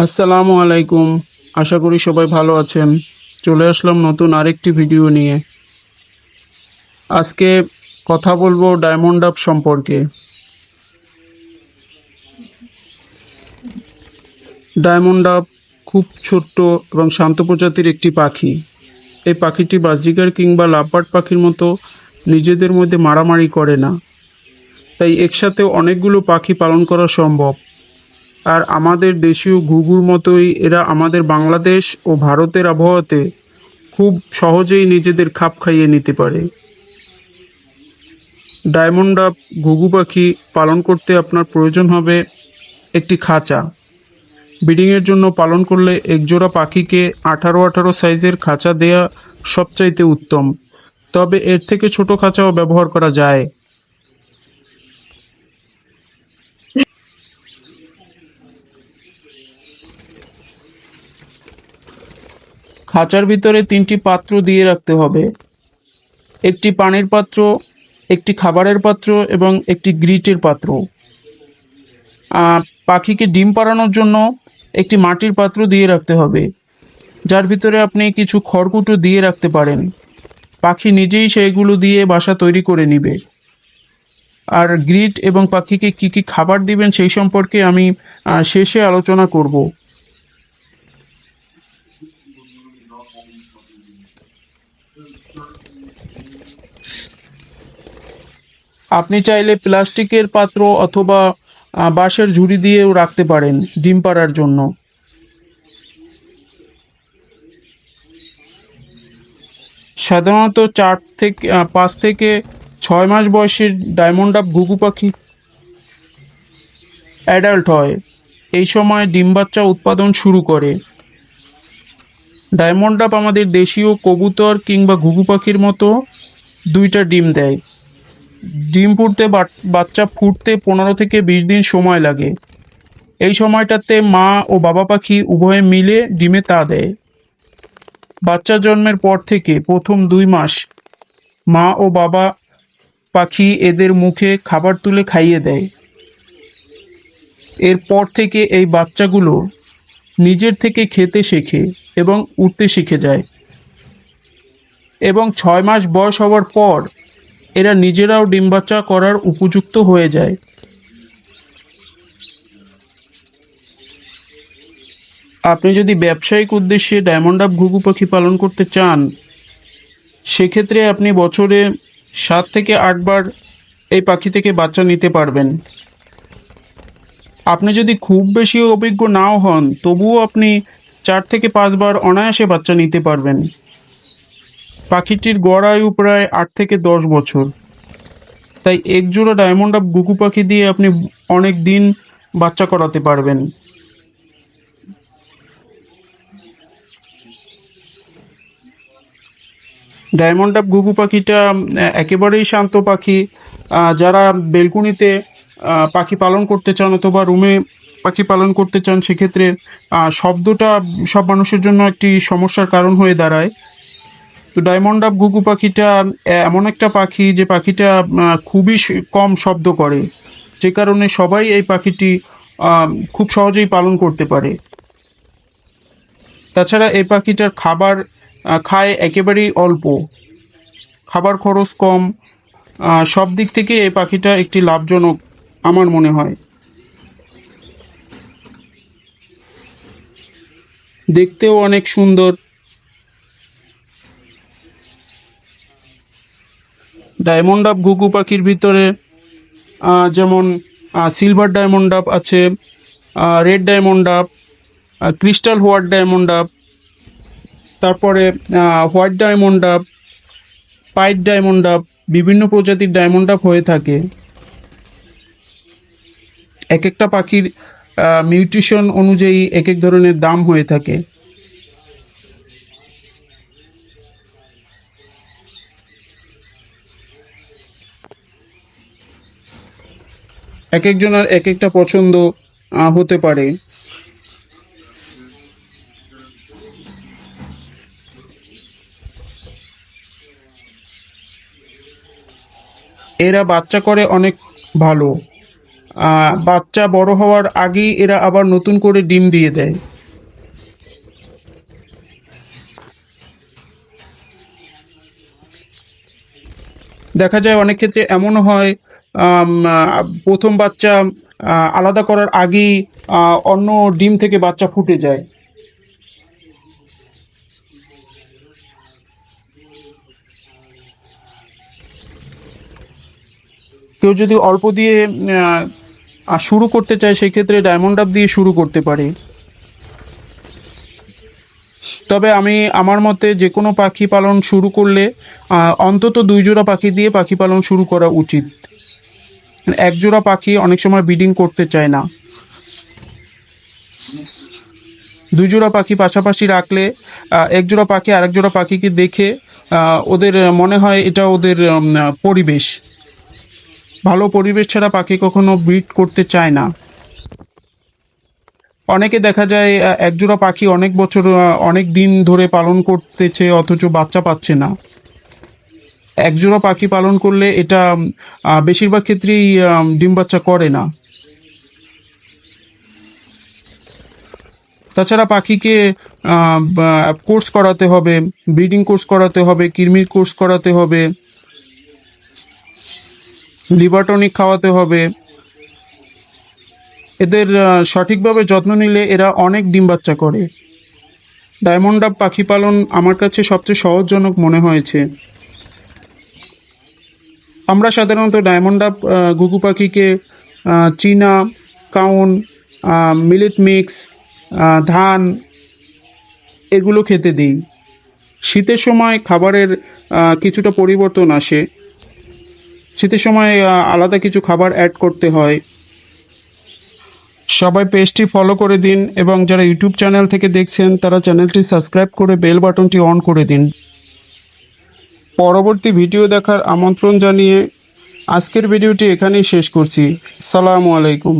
আসসালামু আলাইকুম। আশা করি সবাই ভালো আছেন। চলে আসলাম নতুন আরেকটি ভিডিও নিয়ে। আজকে কথা বলব ডায়মন্ড আপ সম্পর্কে। ডায়মন্ড আপ খুব ছোট্ট এবং শান্ত প্রজাতির একটি পাখি। এই পাখিটি বাজিকার কিংবা লাভবার্ড পাখির মতো নিজেদের মধ্যে মারামারি করে না। তাই একসাথে অনেকগুলো পাখি পালন করা সম্ভব। আর আমাদের দেশীয় ঘুঘুর মতোই এরা আমাদের বাংলাদেশ ও ভারতের আবহাওয়াতে খুব সহজেই নিজেদের খাপ খাইয়ে নিতে পারে। ডায়মন্ড আপ ঘুঘু পাখি পালন করতে আপনার প্রয়োজন হবে একটি খাঁচা। ব্রিডিংয়ের জন্য পালন করলে একজোড়া পাখিকে আঠারো আঠারো সাইজের খাঁচা দেয়া সবচাইতে উত্তম। তবে এর থেকে ছোট খাঁচাও ব্যবহার করা যায়। খাঁচার ভিতরে তিনটি পাত্র দিয়ে রাখতে হবে। একটি পানির পাত্র, একটি খাবারের পাত্র এবং একটি গ্রিটের পাত্র। পাখিকে ডিম পাড়ানোর জন্য একটি মাটির পাত্র দিয়ে রাখতে হবে, যার ভিতরে আপনি কিছু খড়কুটো দিয়ে রাখতে পারেন। পাখি নিজেই সেইগুলো দিয়ে বাসা তৈরি করে নিবে। আর গ্রিট এবং পাখিকে কি কি খাবার দিবেন সেই সম্পর্কে আমি শেষে আলোচনা করব। আপনি চাইলে প্লাস্টিকের পাত্র অথবা বাঁশের ঝুড়ি দিয়েও রাখতে পারেন ডিম পাড়ার জন্য। সাধারণত চার থেকে পাঁচ থেকে ছয় মাস বয়সের ডায়মন্ড আপ ঘুঘু পাখি অ্যাডাল্ট হয়। এই সময় ডিম বাচ্চা উৎপাদন শুরু করে। ডায়মন্ড আপ আমাদের দেশীয় কবুতর কিংবা ঘুঘু পাখির মতো দুইটা ডিম দেয়। ডিম ফুটতে বাচ্চা ফুটতে পনেরো থেকে বিশ দিন সময় লাগে। এই সময়টাতে মা ও বাবা পাখি উভয়ে মিলে ডিমে তা দেয়। বাচ্চা জন্মের পর থেকে প্রথম দুই মাস মা ও বাবা পাখি এদের মুখে খাবার তুলে খাইয়ে দেয়। এরপর থেকে এই বাচ্চাগুলো নিজের থেকে খেতে শেখে এবং উঠতে শিখে যায়। এবং ছয় মাস বয়স হওয়ার পর এরা নিজেরাও ডিম বাচ্চা করার উপযুক্ত হয়ে যায়। আপনি যদি ব্যবসায়িক উদ্দেশ্যে ডায়মন্ড আপ ঘুঘু পাখি পালন করতে চান, সেক্ষেত্রে আপনি বছরে সাত থেকে আটবার এই পাখি থেকে বাচ্চা নিতে পারবেন। আপনি যদি খুব বেশি অভিজ্ঞ নাও হন, তবুও আপনি চার থেকে পাঁচবার অনায়াসে বাচ্চা নিতে পারবেন। পাখিটির গড় আয়ু প্রায় আট থেকে দশ বছর। তাই একজোড়া ডায়মন্ড আপ গুকু পাখি দিয়ে আপনি অনেক দিন বাচ্চা করাতে পারবেন। ডায়মন্ড আপ ঘুঘু পাখিটা একেবারেই শান্ত পাখি। যারা বেলকুনিতে পাখি পালন করতে চান অথবা রুমে পাখি পালন করতে চান, সেক্ষেত্রে শব্দটা সব মানুষের জন্য একটি সমস্যার কারণ হয়ে দাঁড়ায়। তো ডায়মন্ড আপ ঘুঘু পাখিটা এমন একটা পাখি যে পাখিটা খুবই কম শব্দ করে। যে কারণে সবাই এই পাখিটি খুব সহজেই পালন করতে পারে। তাছাড়া এই পাখিটার খাবার খায় একেবারেই অল্প। খাবার খরচ কম সব দিক থেকে এই পাখিটা একটি লাভজনক, আমার মনে হয়। দেখতেও অনেক সুন্দর। ডায়মন্ড আপ ঘুঘু পাখির ভিতরে যেমন সিলভার ডায়মন্ড আপ আছে red diamond dove crystal white diamond dove, তারপরে white diamond dove, pied diamond dove বিভিন্ন প্রজাতির ডায়মন্ড আপ হয়ে থাকে। এক একটা পাখির মিউটেশন অনুযায়ী এক এক ধরনের দাম হয়ে থাকে। এক একজনের এক একটা পছন্দ হতে পারে। এরা বাচ্চা করে অনেক ভালো। বাচ্চা বড় হওয়ার আগেই এরা আবার নতুন করে ডিম দিয়ে দেয়। দেখা যায় অনেক ক্ষেত্রে এমনও হয় প্রথম বাচ্চা আলাদা করার আগেই অন্য ডিম থেকে বাচ্চা ফুটে যায়। কেউ যদি অল্প দিয়ে শুরু করতে চায়, সেক্ষেত্রে ডায়মন্ড আপ দিয়ে শুরু করতে পারে। তবে আমি, আমার মতে যে কোনো পাখি পালন শুরু করলে অন্তত দুই জোড়া পাখি দিয়ে পাখি পালন শুরু করা উচিত। এক জোড়া পাখি অনেক সময় ব্রিডিং করতে চায় না। দুই জোড়া পাখি পাশাপাশি রাখলে এক জোড়া পাখি আরেক জোড়া পাখিকে দেখে ওদের মনে হয় এটা ওদের পরিবেশ। ভালো পরিবেশ ছাড়া পাখি কখনো ব্রিড করতে চায় না। অনেকে দেখা যায় একজোড়া পাখি অনেক বছর অনেক দিন ধরে পালন করতেছে, অথচ বাচ্চা পাচ্ছে না। একজোড়া পাখি পালন করলে এটা বেশিরভাগ ক্ষেত্রেই ডিম বাচ্চা করে না। তাছাড়া পাখিকে কোর্স করাতে হবে, ব্রিডিং কোর্স করাতে হবে, কৃমির কোর্স করাতে হবে। লিভার টনিক খাওয়াতে হবে। এদের সঠিকভাবে যত্ন নিলে এরা অনেক ডিম বাচ্চা করে। ডায়মন্ড পাখি পালন আমার কাছে সবচেয়ে সহজজনক মনে হয়েছে। আমরা সাধারণত ডায়মন্ড ডাব ঘুঘু পাখিকে চীনা, কাউন মিলেট মিক্স ধান, এগুলো খেতে দিই। শীতের সময় খাবারের কিছুটা পরিবর্তন আসে। শীতের সময় আলাদা কিছু খাবার অ্যাড করতে হয়। সবাই পেজটি ফলো করে দিন এবং যারা ইউটিউব চ্যানেল থেকে দেখছেন, তারা চ্যানেলটি সাবস্ক্রাইব করে বেল বাটনটি অন করে দিন। পরবর্তী ভিডিও দেখার আমন্ত্রণ জানিয়ে আজকের ভিডিওটি এখানেই শেষ করছি। সালামু আলাইকুম।